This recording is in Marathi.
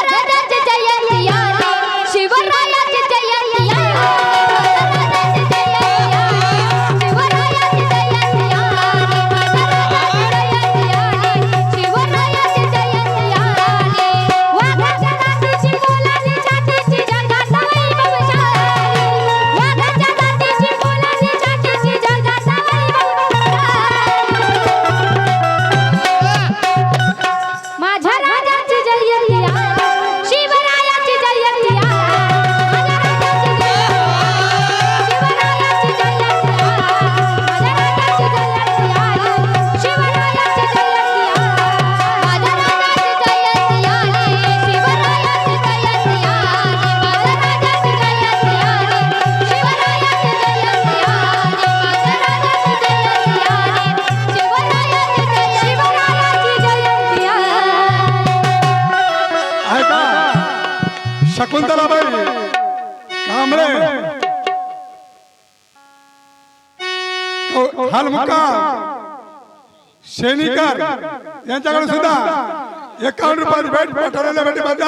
সারা রাজ্যে शकुंतलाबाई. कांबळे. हलमुका शेनीकर यांच्याकडे सुद्धा एकावन्न रुपयाची भेट पाठवलेल्या भेटीबद्दल